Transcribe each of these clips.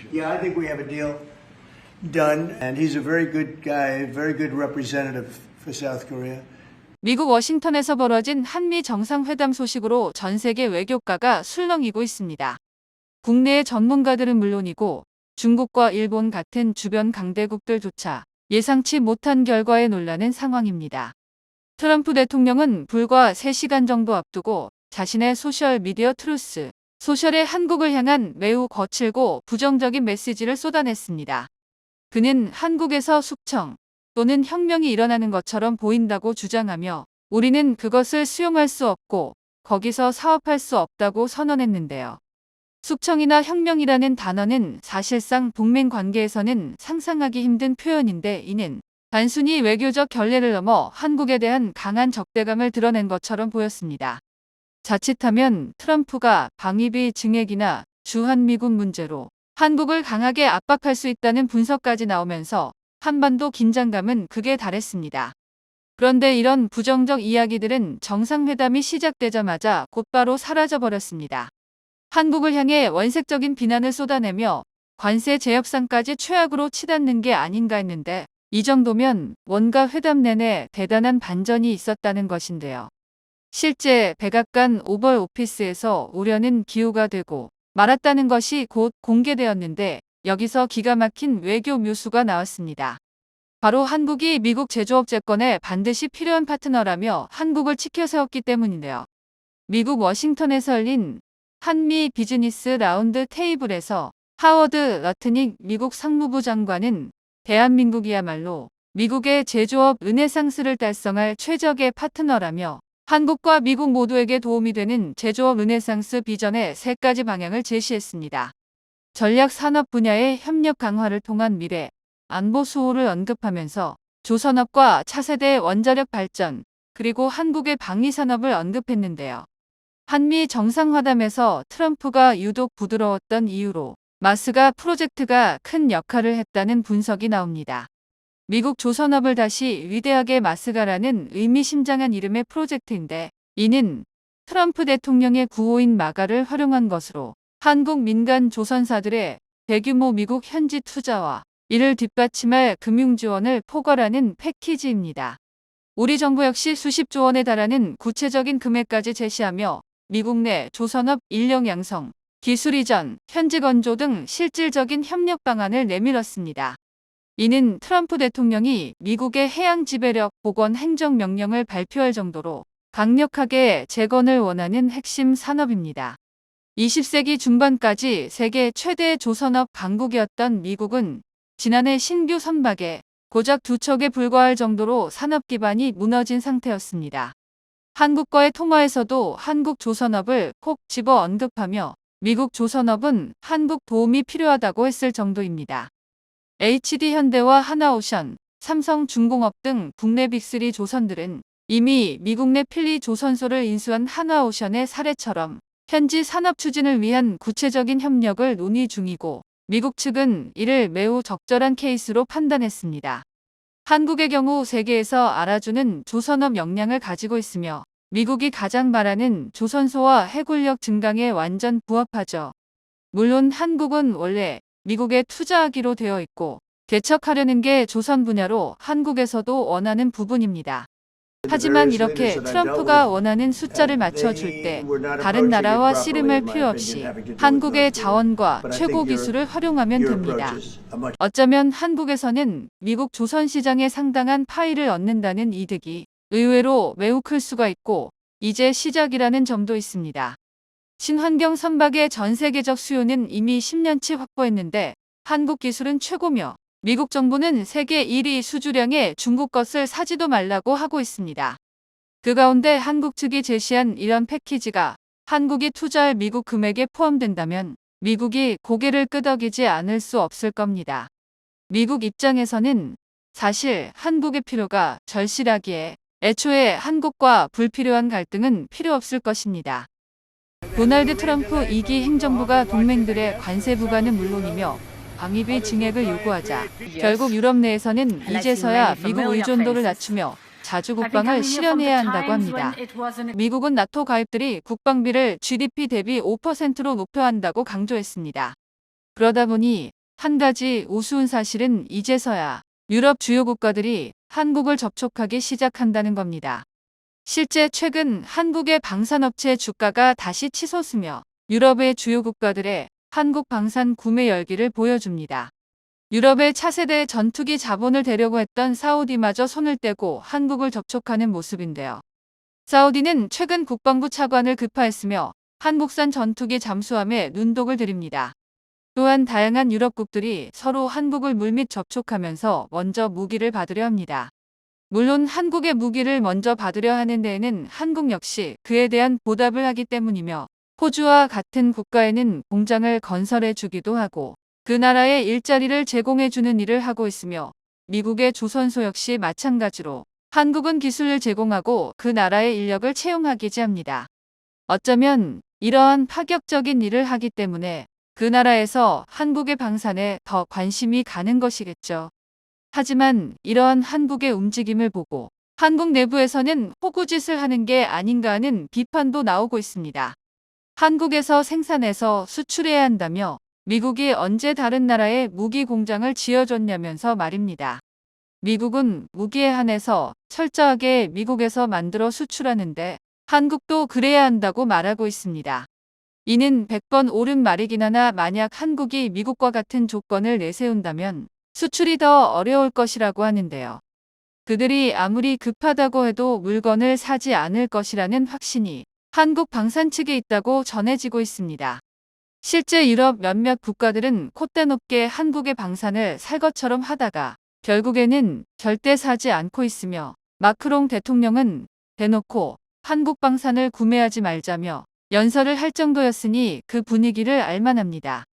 conclusion. Yeah, I think we have a deal done, and he's a very good guy, a very good representative for South Korea. 미국 워싱턴에서 벌어진 한미 정상회담 소식으로 전 세계 외교가가 술렁이고 있습니다. 국내의 전문가들은 물론이고 중국과 일본 같은 주변 강대국들조차 예상치 못한 결과에 놀라는 상황입니다. 트럼프 대통령은 불과 3시간 정도 앞두고 자신의 소셜 미디어 트루스, 소셜의 한국을 향한 매우 거칠고 부정적인 메시지를 쏟아냈습니다. 그는 한국에서 숙청, 또는 혁명이 일어나는 것처럼 보인다고 주장하며 우리는 그것을 수용할 수 없고 거기서 사업할 수 없다고 선언했는데요. 숙청이나 혁명이라는 단어는 사실상 동맹 관계에서는 상상하기 힘든 표현인데 이는 단순히 외교적 결례를 넘어 한국에 대한 강한 적대감을 드러낸 것처럼 보였습니다. 자칫하면 트럼프가 방위비 증액이나 주한미군 문제로 한국을 강하게 압박할 수 있다는 분석까지 나오면서 한반도 긴장감은 극에 달했습니다. 그런데 이런 부정적 이야기들은 정상회담이 시작되자마자 곧바로 사라져버렸습니다. 한국을 향해 원색적인 비난을 쏟아내며 관세 제협상까지 최악으로 치닫는 게 아닌가 했는데 이 정도면 뭔가 회담 내내 대단한 반전이 있었다는 것인데요. 실제 백악관 오벌 오피스에서 우려는 기후가 되고 말았다는 것이 곧 공개되었는데 여기서 기가 막힌 외교 묘수가 나왔습니다. 바로 한국이 미국 제조업재권에 반드시 필요한 파트너라며 한국을 치켜 세웠기 때문인데요. 미국 워싱턴에서 열린 한미 비즈니스 라운드 테이블에서 하워드 러트닉 미국 상무부 장관은 대한민국이야말로 미국의 제조업 르네상스를 달성할 최적의 파트너라며 한국과 미국 모두에게 도움이 되는 제조업 르네상스 비전의 세 가지 방향을 제시했습니다. 전략 산업 분야의 협력 강화를 통한 미래, 안보 수호를 언급하면서 조선업과 차세대 원자력 발전, 그리고 한국의 방위 산업을 언급했는데요. 한미 정상회담에서 트럼프가 유독 부드러웠던 이유로 마스가 프로젝트가 큰 역할을 했다는 분석이 나옵니다. 미국 조선업을 다시 위대하게 마스가라는 의미심장한 이름의 프로젝트인데 이는 트럼프 대통령의 구호인 마가를 활용한 것으로 한국 민간 조선사들의 대규모 미국 현지 투자와 이를 뒷받침할 금융 지원을 포괄하는 패키지입니다. 우리 정부 역시 수십조 원에 달하는 구체적인 금액까지 제시하며 미국 내 조선업 인력 양성, 기술 이전, 현지 건조 등 실질적인 협력 방안을 내밀었습니다. 이는 트럼프 대통령이 미국의 해양 지배력 복원 행정 명령을 발표할 정도로 강력하게 재건을 원하는 핵심 산업입니다. 20세기 중반까지 세계 최대 조선업 강국이었던 미국은 지난해 신규 선박에 고작 두 척에 불과할 정도로 산업 기반이 무너진 상태였습니다. 한국과의 통화에서도 한국 조선업을 콕 집어 언급하며 미국 조선업은 한국 도움이 필요하다고 했을 정도입니다. HD 현대와 하나오션, 삼성중공업 등 국내 빅3 조선들은 이미 미국 내 필리 조선소를 인수한 하나오션의 사례처럼 현지 산업 추진을 위한 구체적인 협력을 논의 중이고 미국 측은 이를 매우 적절한 케이스로 판단했습니다. 한국의 경우 세계에서 알아주는 조선업 역량을 가지고 있으며 미국이 가장 말하는 조선소와 해군력 증강에 완전 부합하죠. 물론 한국은 원래 미국에 투자하기로 되어 있고 개척하려는 게 조선 분야로 한국에서도 원하는 부분입니다. 하지만 이렇게 트럼프가 원하는 숫자를 맞춰줄 때 다른 나라와 씨름할 필요 없이 한국의 자원과 최고 기술을 활용하면 됩니다. 어쩌면 한국에서는 미국 조선 시장에 상당한 파이를 얻는다는 이득이 의외로 매우 클 수가 있고 이제 시작이라는 점도 있습니다. 친환경 선박의 전 세계적 수요는 이미 10년치 확보했는데 한국 기술은 최고며 미국 정부는 세계 1위 수주량의 중국 것을 사지도 말라고 하고 있습니다. 그 가운데 한국 측이 제시한 이런 패키지가 한국이 투자할 미국 금액에 포함된다면 미국이 고개를 끄덕이지 않을 수 없을 겁니다. 미국 입장에서는 사실 한국의 필요가 절실하기에 애초에 한국과 불필요한 갈등은 필요 없을 것입니다. 도널드 트럼프 2기 행정부가 동맹들의 관세 부과는 물론이며 방위비 증액을 요구하자 결국 유럽 내에서는 이제서야 미국 의존도를 낮추며 자주 국방을 실현해야 한다고 합니다. 미국은 나토 가입들이 국방비를 GDP 대비 5%로 높여야 한다고 강조했습니다. 그러다 보니 한 가지 우스운 사실은 이제서야 유럽 주요 국가들이 한국을 접촉하기 시작한다는 겁니다. 실제 최근 한국의 방산업체 주가가 다시 치솟으며 유럽의 주요 국가들의 한국 방산 구매 열기를 보여줍니다. 유럽의 차세대 전투기 자본을 대려고 했던 사우디마저 손을 떼고 한국을 접촉하는 모습인데요. 사우디는 최근 국방부 차관을 급파했으며 한국산 전투기 잠수함에 눈독을 들입니다. 또한 다양한 유럽국들이 서로 한국을 물밑 접촉하면서 먼저 무기를 받으려 합니다. 물론 한국의 무기를 먼저 받으려 하는 데에는 한국 역시 그에 대한 보답을 하기 때문이며 호주와 같은 국가에는 공장을 건설해 주기도 하고 그 나라에 일자리를 제공해 주는 일을 하고 있으며 미국의 조선소 역시 마찬가지로 한국은 기술을 제공하고 그 나라의 인력을 채용하기지 합니다. 어쩌면 이러한 파격적인 일을 하기 때문에 그 나라에서 한국의 방산에 더 관심이 가는 것이겠죠. 하지만 이러한 한국의 움직임을 보고 한국 내부에서는 호구짓을 하는 게 아닌가 하는 비판도 나오고 있습니다. 한국에서 생산해서 수출해야 한다며 미국이 언제 다른 나라에 무기 공장을 지어줬냐면서 말입니다. 미국은 무기에 한해서 철저하게 미국에서 만들어 수출하는데 한국도 그래야 한다고 말하고 있습니다. 이는 100번 옳은 말이긴 하나 만약 한국이 미국과 같은 조건을 내세운다면 수출이 더 어려울 것이라고 하는데요. 그들이 아무리 급하다고 해도 물건을 사지 않을 것이라는 확신이 한국 방산 측에 있다고 전해지고 있습니다. 실제 유럽 몇몇 국가들은 콧대 높게 한국의 방산을 살 것처럼 하다가 결국에는 절대 사지 않고 있으며 마크롱 대통령은 대놓고 한국 방산을 구매하지 말자며 연설을 할 정도였으니 그 분위기를 알만합니다.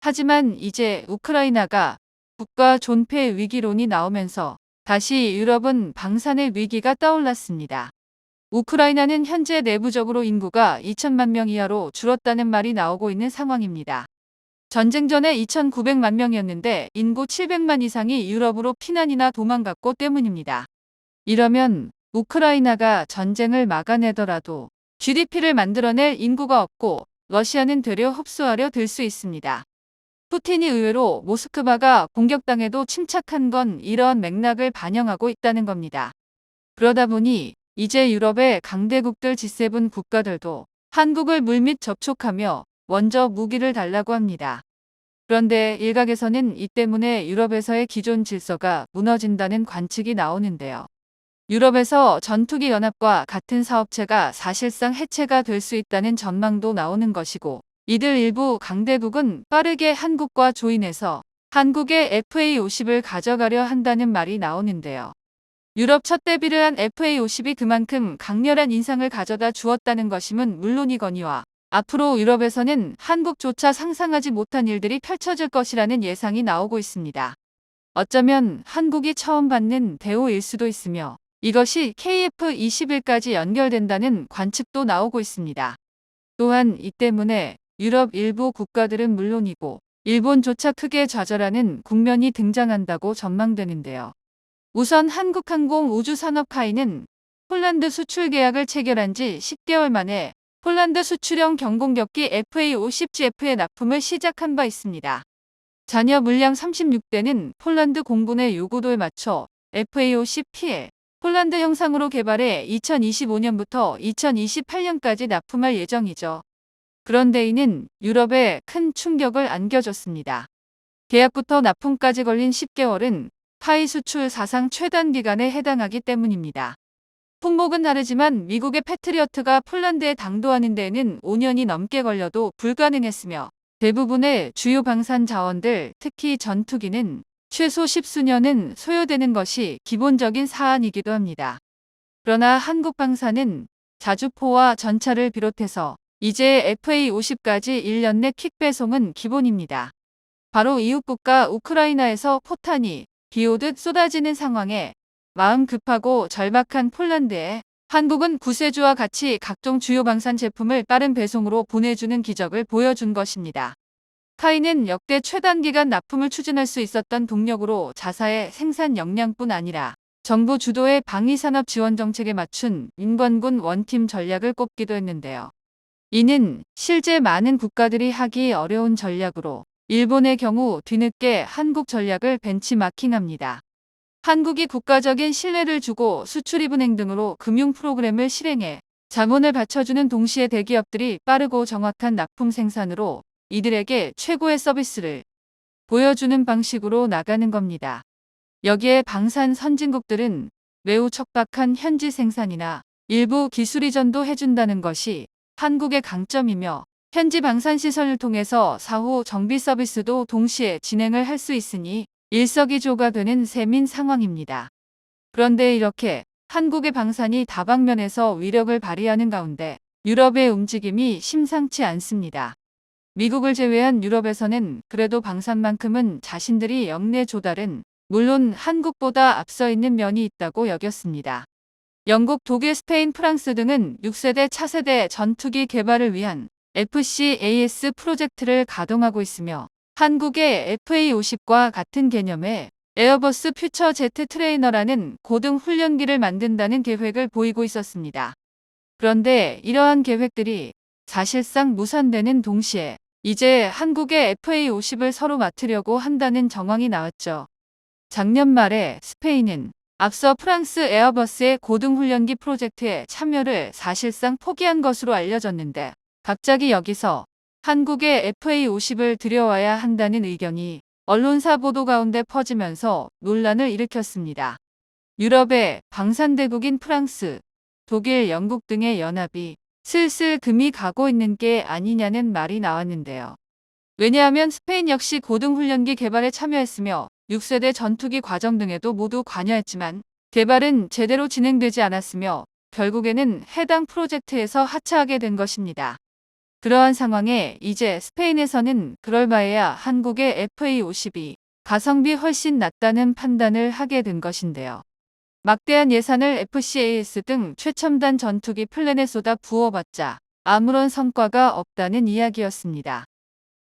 하지만 이제 우크라이나가 국가 존폐 위기론이 나오면서 다시 유럽은 방산의 위기가 떠올랐습니다. 우크라이나는 현재 내부적으로 인구가 2천만 명 이하로 줄었다는 말이 나오고 있는 상황입니다. 전쟁 전에 2,900만 명이었는데 인구 700만 이상이 유럽으로 피난이나 도망갔고 때문입니다. 이러면 우크라이나가 전쟁을 막아내더라도 GDP를 만들어낼 인구가 없고 러시아는 되려 흡수하려 들 수 있습니다. 푸틴이 의외로 모스크바가 공격당해도 침착한 건 이러한 맥락을 반영하고 있다는 겁니다. 그러다 보니 이제 유럽의 강대국들 G7 국가들도 한국을 물밑 접촉하며 먼저 무기를 달라고 합니다. 그런데 일각에서는 이 때문에 유럽에서의 기존 질서가 무너진다는 관측이 나오는데요. 유럽에서 전투기 연합과 같은 사업체가 사실상 해체가 될 수 있다는 전망도 나오는 것이고 이들 일부 강대국은 빠르게 한국과 조인해서 한국의 FA50을 가져가려 한다는 말이 나오는데요. 유럽 첫 데뷔를 한 FA50이 그만큼 강렬한 인상을 가져다 주었다는 것임은 물론이거니와 앞으로 유럽에서는 한국조차 상상하지 못한 일들이 펼쳐질 것이라는 예상이 나오고 있습니다. 어쩌면 한국이 처음 받는 대우일 수도 있으며 이것이 KF21까지 연결된다는 관측도 나오고 있습니다. 또한 이 때문에 유럽 일부 국가들은 물론이고 일본조차 크게 좌절하는 국면이 등장한다고 전망되는데요. 우선 한국항공 우주산업카이는 폴란드 수출 계약을 체결한 지 10개월 만에 폴란드 수출형 경공격기 FA-50GF의 납품을 시작한 바 있습니다. 잔여 물량 36대는 폴란드 공군의 요구도에 맞춰 FA-50P에 폴란드 형상으로 개발해 2025년부터 2028년까지 납품할 예정이죠. 그런데 이는 유럽에 큰 충격을 안겨줬습니다. 계약부터 납품까지 걸린 10개월은 파이 수출 사상 최단 기간에 해당하기 때문입니다. 품목은 다르지만 미국의 패트리어트가 폴란드에 당도하는 데에는 5년이 넘게 걸려도 불가능했으며 대부분의 주요 방산 자원들, 특히 전투기는 최소 십수년은 소요되는 것이 기본적인 사안이기도 합니다. 그러나 한국 방산은 자주포와 전차를 비롯해서 이제 FA50까지 1년 내 킥 배송은 기본입니다. 바로 이웃국가 우크라이나에서 포탄이 비 오듯 쏟아지는 상황에 마음 급하고 절박한 폴란드에 한국은 구세주와 같이 각종 주요 방산 제품을 빠른 배송으로 보내주는 기적을 보여준 것입니다. 카이는 역대 최단기간 납품을 추진할 수 있었던 동력으로 자사의 생산 역량뿐 아니라 정부 주도의 방위산업 지원 정책에 맞춘 민관군 원팀 전략을 꼽기도 했는데요. 이는 실제 많은 국가들이 하기 어려운 전략으로 일본의 경우 뒤늦게 한국 전략을 벤치마킹합니다. 한국이 국가적인 신뢰를 주고 수출입 은행 등으로 금융 프로그램을 실행해 자본을 받쳐주는 동시에 대기업들이 빠르고 정확한 납품 생산으로 이들에게 최고의 서비스를 보여주는 방식으로 나가는 겁니다. 여기에 방산 선진국들은 매우 척박한 현지 생산이나 일부 기술 이전도 해준다는 것이 한국의 강점이며 현지 방산 시설을 통해서 사후 정비 서비스도 동시에 진행을 할 수 있으니 일석이조가 되는 셈인 상황입니다. 그런데 이렇게 한국의 방산이 다방면에서 위력을 발휘하는 가운데 유럽의 움직임이 심상치 않습니다. 미국을 제외한 유럽에서는 그래도 방산만큼은 자신들이 영내 조달은 물론 한국보다 앞서 있는 면이 있다고 여겼습니다. 영국, 독일, 스페인, 프랑스 등은 6세대 차세대 전투기 개발을 위한 FCAS 프로젝트를 가동하고 있으며 한국의 FA50과 같은 개념의 에어버스 퓨처 제트 트레이너라는 고등 훈련기를 만든다는 계획을 보이고 있었습니다. 그런데 이러한 계획들이 사실상 무산되는 동시에 이제 한국의 FA50을 서로 맡으려고 한다는 정황이 나왔죠. 작년 말에 스페인은 앞서 프랑스 에어버스의 고등훈련기 프로젝트에 참여를 사실상 포기한 것으로 알려졌는데 갑자기 여기서 한국의 FA50을 들여와야 한다는 의견이 언론사 보도 가운데 퍼지면서 논란을 일으켰습니다. 유럽의 방산대국인 프랑스, 독일, 영국 등의 연합이 슬슬 금이 가고 있는 게 아니냐는 말이 나왔는데요. 왜냐하면 스페인 역시 고등훈련기 개발에 참여했으며 6세대 전투기 과정 등에도 모두 관여했지만 개발은 제대로 진행되지 않았으며 결국에는 해당 프로젝트에서 하차하게 된 것입니다. 그러한 상황에 이제 스페인에서는 그럴 바에야 한국의 FA50이 가성비 훨씬 낫다는 판단을 하게 된 것인데요. 막대한 예산을 FCAS 등 최첨단 전투기 플랜에 쏟아 부어봤자 아무런 성과가 없다는 이야기였습니다.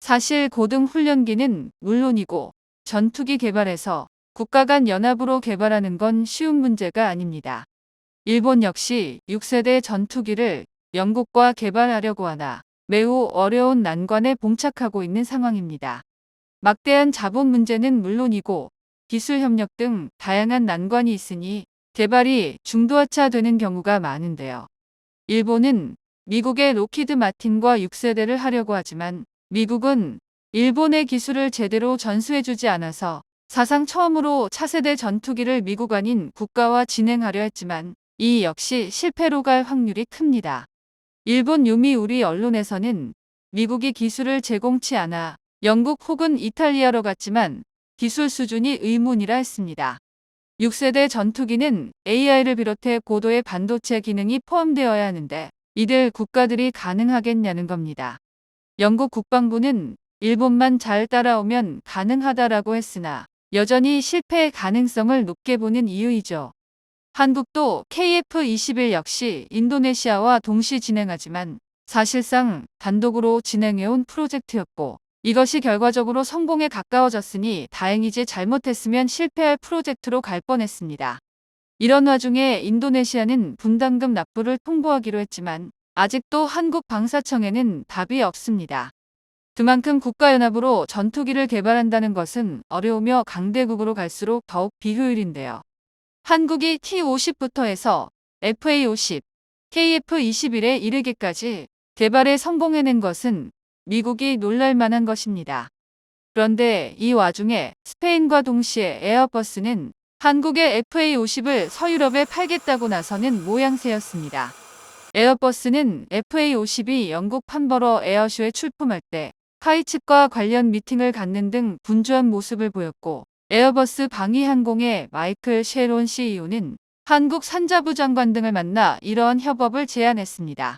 사실 고등 훈련기는 물론이고 전투기 개발에서 국가 간 연합으로 개발하는 건 쉬운 문제가 아닙니다. 일본 역시 6세대 전투기를 영국과 개발하려고 하나 매우 어려운 난관에 봉착하고 있는 상황입니다. 막대한 자본 문제는 물론이고 기술 협력 등 다양한 난관이 있으니 개발이 중도화차되는 경우가 많은데요. 일본은 미국의 로키드 마틴과 6세대를 하려고 하지만 미국은 일본의 기술을 제대로 전수해주지 않아서 사상 처음으로 차세대 전투기를 미국 아닌 국가와 진행하려 했지만 이 역시 실패로 갈 확률이 큽니다. 일본 유미 우리 언론에서는 미국이 기술을 제공치 않아 영국 혹은 이탈리아로 갔지만 기술 수준이 의문이라 했습니다. 6세대 전투기는 AI를 비롯해 고도의 반도체 기능이 포함되어야 하는데 이들 국가들이 가능하겠냐는 겁니다. 영국 국방부는 일본만 잘 따라오면 가능하다라고 했으나 여전히 실패의 가능성을 높게 보는 이유이죠. 한국도 KF-21 역시 인도네시아와 동시 진행하지만 사실상 단독으로 진행해온 프로젝트였고 이것이 결과적으로 성공에 가까워졌으니 다행이지 잘못했으면 실패할 프로젝트로 갈 뻔했습니다. 이런 와중에 인도네시아는 분담금 납부를 통보하기로 했지만 아직도 한국 방사청에는 답이 없습니다. 그만큼 국가연합으로 전투기를 개발한다는 것은 어려우며 강대국으로 갈수록 더욱 비효율인데요. 한국이 T50부터 해서 FA50, KF21에 이르기까지 개발에 성공해낸 것은 미국이 놀랄만한 것입니다. 그런데 이 와중에 스페인과 동시에 에어버스는 한국의 FA50을 서유럽에 팔겠다고 나서는 모양새였습니다. 에어버스는 FA50이 영국 판버러 에어쇼에 출품할 때 카이츠과 관련 미팅을 갖는 등 분주한 모습을 보였고 에어버스 방위항공의 마이클 셰론 CEO는 한국 산자부 장관 등을 만나 이러한 협업을 제안했습니다.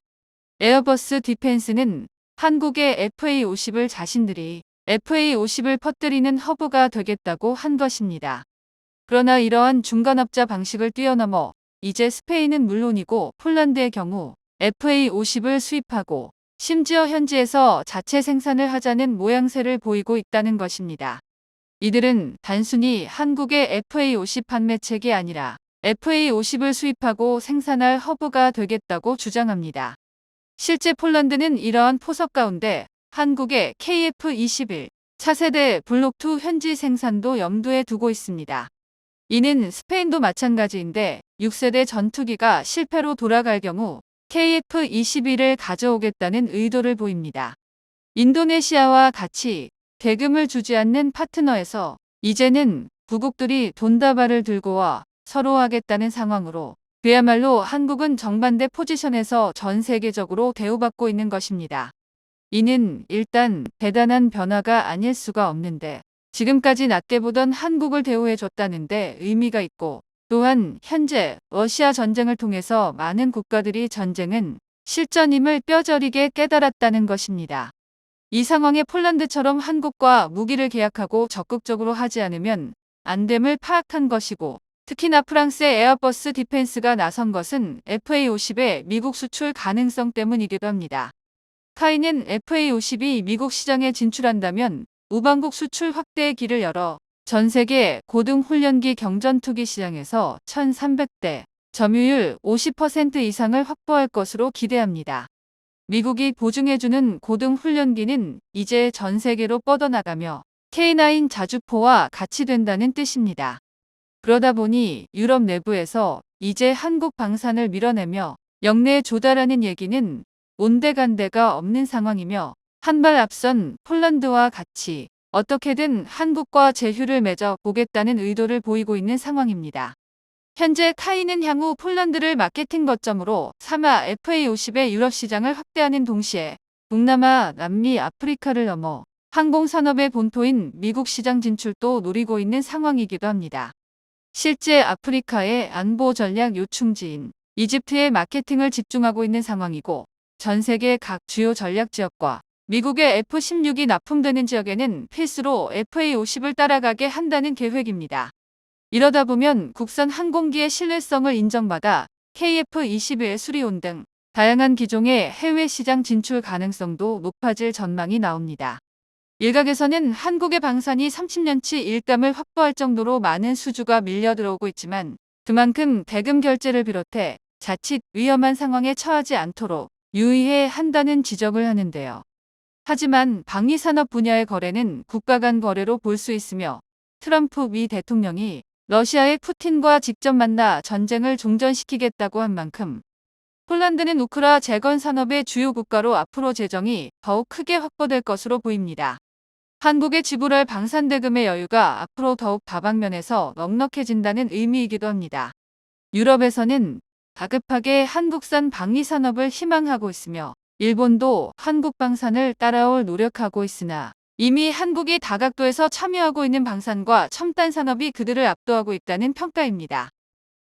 에어버스 디펜스는 한국의 FA50을 자신들이 FA50을 퍼뜨리는 허브가 되겠다고 한 것입니다. 그러나 이러한 중간업자 방식을 뛰어넘어 이제 스페인은 물론이고 폴란드의 경우 FA50을 수입하고 심지어 현지에서 자체 생산을 하자는 모양새를 보이고 있다는 것입니다. 이들은 단순히 한국의 FA50 판매책이 아니라 FA50을 수입하고 생산할 허브가 되겠다고 주장합니다. 실제 폴란드는 이러한 포석 가운데 한국의 KF21, 차세대 블록2 현지 생산도 염두에 두고 있습니다. 이는 스페인도 마찬가지인데 6세대 전투기가 실패로 돌아갈 경우 KF-21을 가져오겠다는 의도를 보입니다. 인도네시아와 같이 대금을 주지 않는 파트너에서 이제는 부국들이 돈다발을 들고 와 서로 하겠다는 상황으로 그야말로 한국은 정반대 포지션에서 전 세계적으로 대우받고 있는 것입니다. 이는 일단 대단한 변화가 아닐 수가 없는데 지금까지 낮게 보던 한국을 대우해줬다는데 의미가 있고 또한 현재 러시아 전쟁을 통해서 많은 국가들이 전쟁은 실전임을 뼈저리게 깨달았다는 것입니다. 이 상황에 폴란드처럼 한국과 무기를 계약하고 적극적으로 하지 않으면 안됨을 파악한 것이고 특히나 프랑스의 에어버스 디펜스가 나선 것은 FA50의 미국 수출 가능성 때문이기도 합니다. 카이는 FA50이 미국 시장에 진출한다면 우방국 수출 확대의 길을 열어 전 세계 고등훈련기 경전투기 시장에서 1,300대, 점유율 50% 이상을 확보할 것으로 기대합니다. 미국이 보증해주는 고등훈련기는 이제 전 세계로 뻗어나가며 K9 자주포와 같이 된다는 뜻입니다. 그러다 보니 유럽 내부에서 이제 한국 방산을 밀어내며 영내에 조달하는 얘기는 온데간데가 없는 상황이며 한 발 앞선 폴란드와 같이 어떻게든 한국과 제휴를 맺어 보겠다는 의도를 보이고 있는 상황입니다. 현재 카이는 향후 폴란드를 마케팅 거점으로 삼아 FA50의 유럽 시장을 확대하는 동시에 동남아, 남미, 아프리카를 넘어 항공산업의 본토인 미국 시장 진출도 노리고 있는 상황이기도 합니다. 실제 아프리카의 안보 전략 요충지인 이집트의 마케팅을 집중하고 있는 상황이고 전 세계 각 주요 전략 지역과 미국의 F-16이 납품되는 지역에는 필수로 FA-50을 따라가게 한다는 계획입니다. 이러다 보면 국산 항공기의 신뢰성을 인정받아 KF-21 수리온 등 다양한 기종의 해외 시장 진출 가능성도 높아질 전망이 나옵니다. 일각에서는 한국의 방산이 30년치 일감을 확보할 정도로 많은 수주가 밀려 들어오고 있지만 그만큼 대금 결제를 비롯해 자칫 위험한 상황에 처하지 않도록 유의해야 한다는 지적을 하는데요. 하지만 방위산업 분야의 거래는 국가 간 거래로 볼 수 있으며 트럼프 미 대통령이 러시아의 푸틴과 직접 만나 전쟁을 종전시키겠다고 한 만큼 폴란드는 우크라 재건 산업의 주요 국가로 앞으로 재정이 더욱 크게 확보될 것으로 보입니다. 한국의 지불할 방산 대금의 여유가 앞으로 더욱 다방면에서 넉넉해진다는 의미이기도 합니다. 유럽에서는 다급하게 한국산 방위 산업을 희망하고 있으며 일본도 한국 방산을 따라올 노력하고 있으나 이미 한국이 다각도에서 참여하고 있는 방산과 첨단 산업이 그들을 압도하고 있다는 평가입니다.